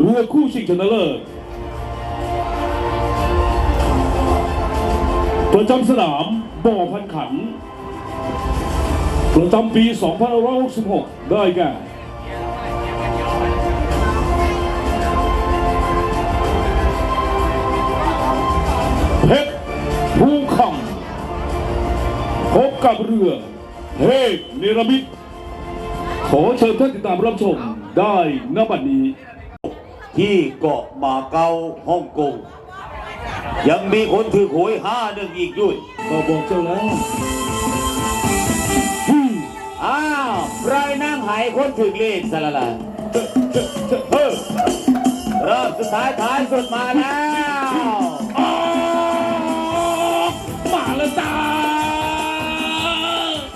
เรือคู่ชิงชนะเลิศประจำสนามบ่อพันขัน ประจำปี 2566 ได้แก่เพชรภูคำพบกับเรือเทพเนรมิตขอเชิญท่านติดตามรับชมได้ณบัดนี้ ที่เกาะมาเก๊าฮ่องกง ยังมีคนถือหวยห้าหนึ่งอีกด้วยก็บอกเจ้าแล้วอ้าวใครนั่งหายคนถือเลขสละละเออรอบสุดท้ายท้ายสุดมาแล้วออกมาแล้วจ้า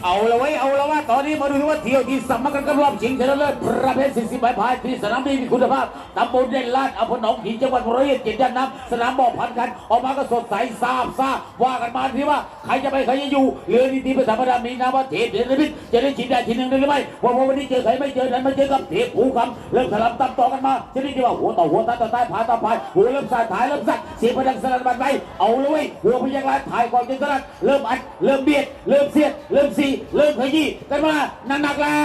เอาละไว้ยเอาละว่า ตอนนี้มาดูว่าเที่ยวที่สำคัญกันรอบชิงชนะเลิศประเภท40ใบพายที่สนามบินมีคุณภาพตำบลเด่นลาดอำเภอหนองหินจังหวัดร้อยเอ็ดเจ็ดย่านน้ำสนามบ่อพันกันออกมาก็สดใสซาบซาว่ากันมาที่ว่าใครจะไปใครจะอยู่เรือดีๆภาษาพระดามนี้นะว่าเทพเดชพิษจะได้ชิงได้ชิงหนึ่งได้หรือไม่ว่าวันนี้เจอใครไม่เจอนั้นมาเจอกับเทพภูคำเริ่มถลำตามต่อกันมาชนิดที่ว่าหัวต่อหัวตาต่อตาผาต่อผายหัวเริ่มสายถ่ายเริ่มสั่นเสียงพลังสลัดบันไปเอาเลยหัวพยักร้ายถ่ายก่อนจนสลัดเริ่มอัดเริ่มเบียดเริ่มเสียดเริ่มซีเริ่มขยี้กันมาหนักๆแล้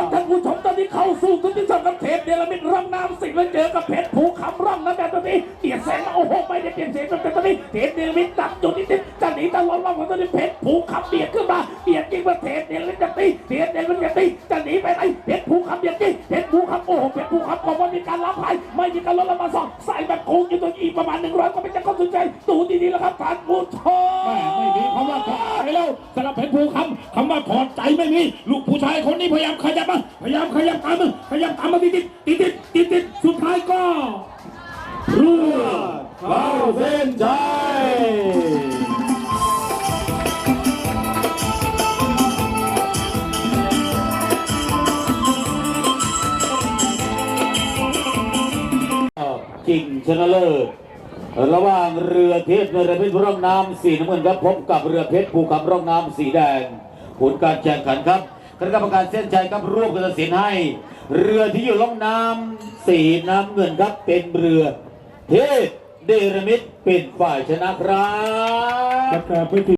วท่านผู้ชมตอนนี้เข้าสู่ทุนที่สองกับเทปเดลมิดร่องน้ำสิงแล้วเจอกับเพชรภูคำร่องน้ำแบบตอนนี้เปียนแสงโอ้โหไม่ได้เปลี่ยนเสียงแต่ตอนนี้เทปเดลมิดดับจุดนิดนึงจะหนีตะวันร่องของตอนนี้เพชรภูคำเบียดขึ้นมาเบียดจริงว่าเทปเดลมิดจะตีเทปเดลมิดจะตีจะหนีไปไหนเพชรภูคำเบียดจริงเพชรภูคำโอ้โหเพชรภูคำบอกว่ามีการล้ำหายไม่มีการลดละมาสองใส่แบบโค้งอยู่ตัวอีกประมาณหนึ่งร้อยก็ไม่จะเข้าสนใจดูดีๆแล้วครับท่านผู้ชม แม่ไม่มีคำว่าถอดใจแล้วสำหรับเพชรภูคำคำว่าถอดใจไม่มีลูกผู้ชายคนนี้พยายามขยับมาพยายามขยับตามมาพยายามตามมาติดติดติดติดติดติดสุดท้ายก็เรือเข้าเส้นใจจริงชนะเลิศ ระหว่างเรือเทพเรือเพชรร่องน้ำสีน้ำเงินครับพบกับเรือเพชรภูคำร่องน้ำสีแดงผลการแข่งขันครับคณะกรรมการเส้นชัยครับร่วมกันตัดสินให้ เรือที่อยู่ล่องน้ำสีน้ำเงินครับเป็นเรือเพชรเดรมิตเป็นฝ่ายชนะครับ